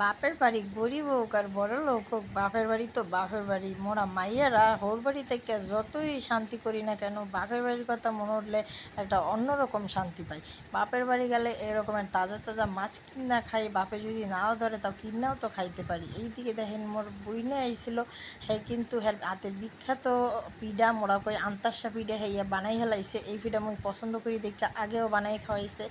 বাপের বাড়ি গরিব হোক আর বড় লোক হোক, বাপের বাড়ি তো বাপের বাড়ি। মোরা মাইয়ারা হোর বাড়ি থেকে যতই শান্তি করি না কেন, বাপের বাড়ির কথা মনে উঠলে একটা অন্যরকম শান্তি পাই। বাপের বাড়ি গেলে এরকমের তাজা তাজা মাছ কিনা খাই, বাপে যদি নাও ধরে তাও কিনাও তো খাইতে পারি। এই দিকে দেখেন মোর বইনে আইছিল হ্যাঁ কিন্তু হ্যাঁ হাতে বিখ্যাত পিডা মোরা কই আন্তাসা পিডা হইয়া বানাই হেলাইছে। এই পিডা মুই পছন্দ করি দেখে আগেও বানাই খাওয়াইছে।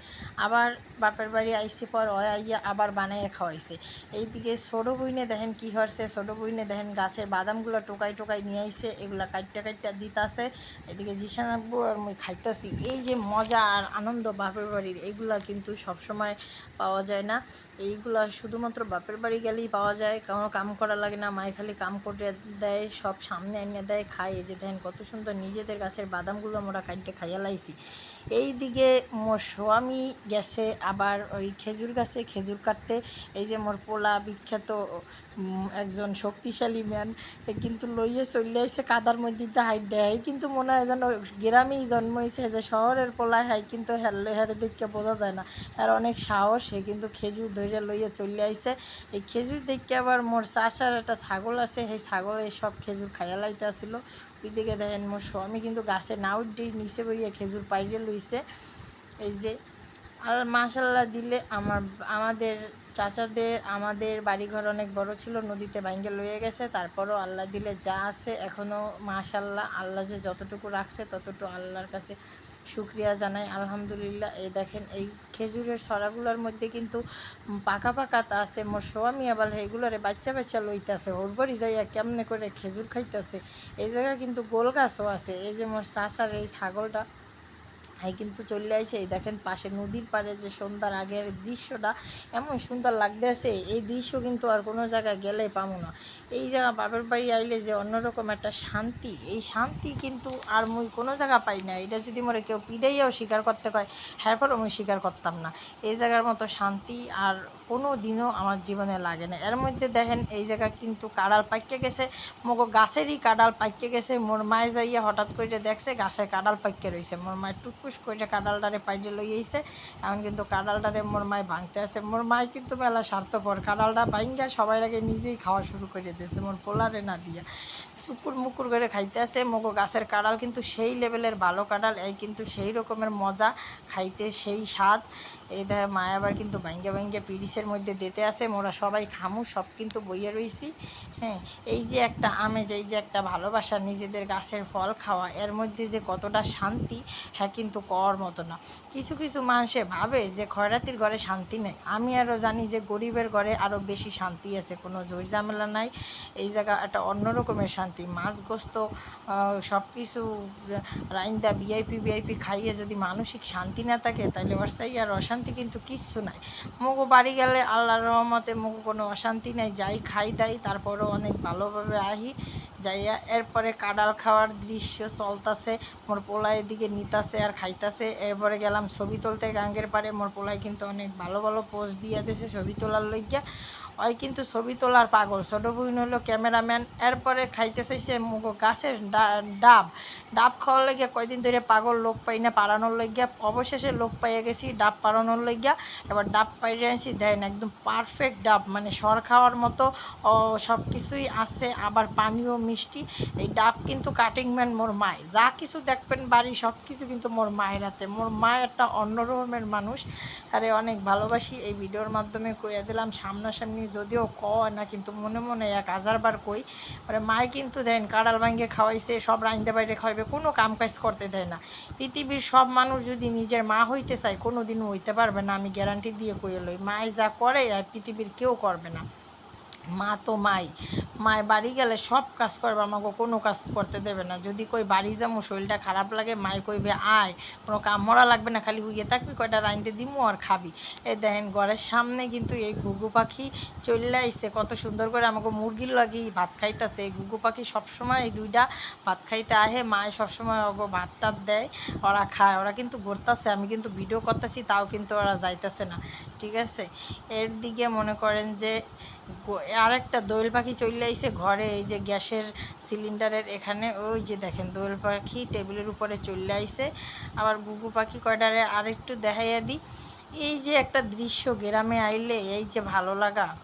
আবার বাপের বাড়ি আইসি পর অয় আইয়া আবার বানাইয়া খাওয়াইছে। এইদিকে ছোটো বইনে দেখেন কি হচ্ছে ছোটো বইনে দেখেন গাছের বাদামগুলো টোকাই টোকাই নিয়ে আইছে, এগুলা কাইটটা কাইটটা দিতাছে। এদিকে জিসান আর মুই খাইতাছি। এই যে মজা আর আনন্দ বাপের বাড়ির এইগুলা কিন্তু সবসময় পাওয়া যায় না। এইগুলা শুধুমাত্র বাপের বাড়ি গেলেই পাওয়া যায় কোনো কাম করা লাগে না, মায়ে খালি কাম করে দেয়, সব সামনে এনে দেয়, খায়। এই যে দেখেন কত সুন্দর নিজেদের গাছের বাদামগুলো আমরা কাইটে খাইয়া লাইছি। এইদিকে মোর স্বামী গেছে আবার ওই খেজুর গাছে, খেজুর কাটতে। এই যে মোর পোলা বিখ্যাত একজন শক্তিশালী ম্যান কিন্তু লইয়ে চলে আইছে কাদার মধ্যে হাইট দেয় কিন্তু মনে হয় যেন গ্রামেই জন্ম হয়েছে যে শহরের পোলায় হাই কিন্তু হেললে হেরে দেখে বোঝা যায় না। আর অনেক সাহস সে কিন্তু খেজুর ধরে লইয়ে চলে আইছে। এই খেজুর দেখে আবার মোর চাষার একটা ছাগল আছে, সেই ছাগল সব খেজুর খাইয়া লাইতে আসিল। ওই দিকে দেখেন মোর স্বামী কিন্তু গাছে নাও দিয়ে নিচে বইয়ে খেজুর পাইরে লইছে। এই যে আর মাশাল্লাহ দিলে আমার, আমাদের চাচাদের, আমাদের বাড়িঘর অনেক বড় ছিল, নদীতে ভাঙ্গে লয়ে গেছে। তারপরও আল্লাহ দিলে যা আছে এখনও মাশাল্লাহ আল্লাহ যে যতটুকু রাখছে ততটুকু আল্লাহর কাছে শুক্রিয়া জানাই। আলহামদুলিল্লাহ, এই দেখেন, এই খেজুরের সরাগুলোর মধ্যে কিন্তু পাকা পাকা তা আছে, মোর স্বামী আবার এইগুলোরে বাচ্চা বাচ্চা লইতাছে ওর বাড়ি যাইয়া কেমনে করে খেজুর খাইতেছে। এই জায়গায় কিন্তু গোল গাছও আছে, এই যে মোর চাচার এই ছাগলটা। এই কিন্তু চলে আসে। এই দেখেন পাশে নদীর পাড়ে যে সন্ধ্যার আগের দৃশ্যটা, এমন সুন্দর লাগতেছে এই দৃশ্য কিন্তু আর কোনো জায়গায় গেলে পাবো না। এই জায়গা বাপের বাড়ি আইলে যে অন্যরকম একটা শান্তি, এই শান্তি কিন্তু আর মুই কোনো জায়গা পাই না। এটা যদি মরে কেউ পিড়াইয়াও স্বীকার করতে কয় হ্যাঁ পরও মুই স্বীকার করতাম না। এই জায়গার মতো শান্তি আর কোনো দিনও আমার জীবনে লাগে না। এর মধ্যে দেখেন এই জায়গা কিন্তু কাড়াল পাইকে গেছে। মগো গাছেরই কাডাল পাইকে গেছে। মোর মায়ে যাইয়া হঠাৎ করে দেখছে গাছে কাডাল পাইকে রয়েছে মোর মায়ের টুকুস করে কাডালটারে পাইডে লই আইছে। এখন কিন্তু কাডালটারে মোর মায় ভাঙতে আছে। মোর মায় কিন্তু মেলা স্বার্থপর। কাডালটা ভাঙ্গা সবাই আগে নিজেই খাওয়া শুরু করে দিয়েছে। মোর পোলারে না দিয়া। চুকুর মুকুর করে খাইতে আছে। মগো গাছের কাঁডাল কিন্তু সেই লেভেলের ভালো কাঁডাল এই কিন্তু সেই রকমের মজা। খাইতে সেই স্বাদ। এই দেখে মায় আবার কিন্তু ভাঙ্গে ভাঙ্গে পিরিসের মধ্যে দিতে আসে মোরা সবাই খামু, সব কিন্তু বইয়ে রয়েছি হ্যাঁ এই যে একটা আমেজ, এই যে একটা ভালোবাসা, নিজেদের গাছের ফল খাওয়া, এর মধ্যে যে কতটা শান্তি হ্যাঁ কিন্তু কর মতো না। কিছু কিছু মানুষে ভাবে যে খয়রাতির ঘরে শান্তি নেই। আমি আরও জানি যে গরিবের ঘরে আরও বেশি শান্তি আছে, কোনো জোর ঝামেলা নাই। এই জায়গা একটা অন্য রকমের শান্তি, মাছ গোস্ত সব কিছু, রাইন্দা, ভিআইপি ভিআইপি খাইয়ে যদি মানসিক শান্তি না থাকে, তাহলে ওর সেই আর অশান্তি কিন্তু কিচ্ছু নাই। মুগো বাড়ি গেলে আল্লাহর রহমতে মুগো কোনো অশান্তি নাই, যাই খাই দাই তারপরও অনেক ভালোভাবে আহি যাইয়া এরপরে কাডাল খাওয়ার দৃশ্য চলতাছে, মোর পোলা এদিকে নিতাছে আর খাইতাছে। এরপরে গেলাম ছবি তুলতে গাঙ্গের পারে মোর পোলাই কিন্তু অনেক ভালো ভালো পোজ দিয়ে দিয়েছে ছবি তোলার লইগিয়া ওই কিন্তু ছবি তোলার পাগল, ছোটো বোন হলো ক্যামেরাম্যান। এরপরে খাইতে চাইছে মুগো গাছের ডাব। ডাব খাওয়ার লাগিয়া কয়দিন ধরে পাগল লোক পাই না পাড়ানোর লাগিয়া অবশেষে লোক পাইয়া গেছি ডাব পাড়ানোর লাগিয়া এবার ডাব পাইরে আনছি দেন একদম পারফেক্ট ডাব মানে সর খাওয়ার মতো। সব কিছুই আছে, আবার পানিও মিষ্টি, এই ডাব কিন্তু কাটিং ম্যান মোর মায় যা কিছু দেখবেন বাড়ি সব কিছু কিন্তু মোর মায়ের হাতে। মোর মা একটা অন্য রকমের মানুষ। আরে অনেক ভালোবাসি, এই ভিডিওর মাধ্যমে কইয়া দিলাম, সামনাসামনি যদিও কয় না, কিন্তু মনে মনে এক হাজারবার কই। মানে মায় কিন্তু দেন কাড়াল ভাঙ্গে খাওয়াইছে, সব রাইন্দে বাইরে খাওয়াইবে, কোনো কাম কাজ করতে দেয় না। পৃথিবীর সব মানুষ যদি নিজের মা হইতে চায় কোনো দিনও হইতে পারবে না, আমি গ্যারান্টি দিয়ে কইয়ে লই। মায় যা করে, আর পৃথিবীর কেউ করবে না। মা তো মাই। মায় বাড়ি গেলে সব কাজ করবে, আমাকে কোনো কাজ করতে দেবে না। যদি কই বাড়ি যাব শরীরটা খারাপ লাগে মায় কইবে, আয়, কোনো কাম মরা লাগবে না, খালি হুইয়ে থাকবি, কয়টা রাইনতে দিমু আর খাবি। এই দেখেন, ঘরের সামনে কিন্তু এই ঘুঘু পাখি চলে আইসে কত সুন্দর করে আমাকে মুরগির লাগি ভাত খাইতেছে। এই ঘুঘু পাখি সবসময় এই দুইটা ভাত খাইতে আহে মায় সবসময় ওগো ভাত টাত দেয়, ওরা খায়, ওরা কিন্তু ঘুরতেছে, আমি কিন্তু ভিডিও করতেছি, তাও কিন্তু ওরা যাইতেছে না, ঠিক আছে? এর দিকে মনে করেন যে গো- আরেকটা দোয়েল পাখি চলে আইসে ঘরে, এই যে গ্যাসের সিলিন্ডারের এখানে, ওই যে দেখেন দোয়েল পাখি টেবিলের উপরে চলে আইসে আবার গুগু পাখি কয়টারে আরেকটু দেখাইয়া দিই। এই যে একটা দৃশ্য গ্রামে আইলে, এই যে ভালো লাগা।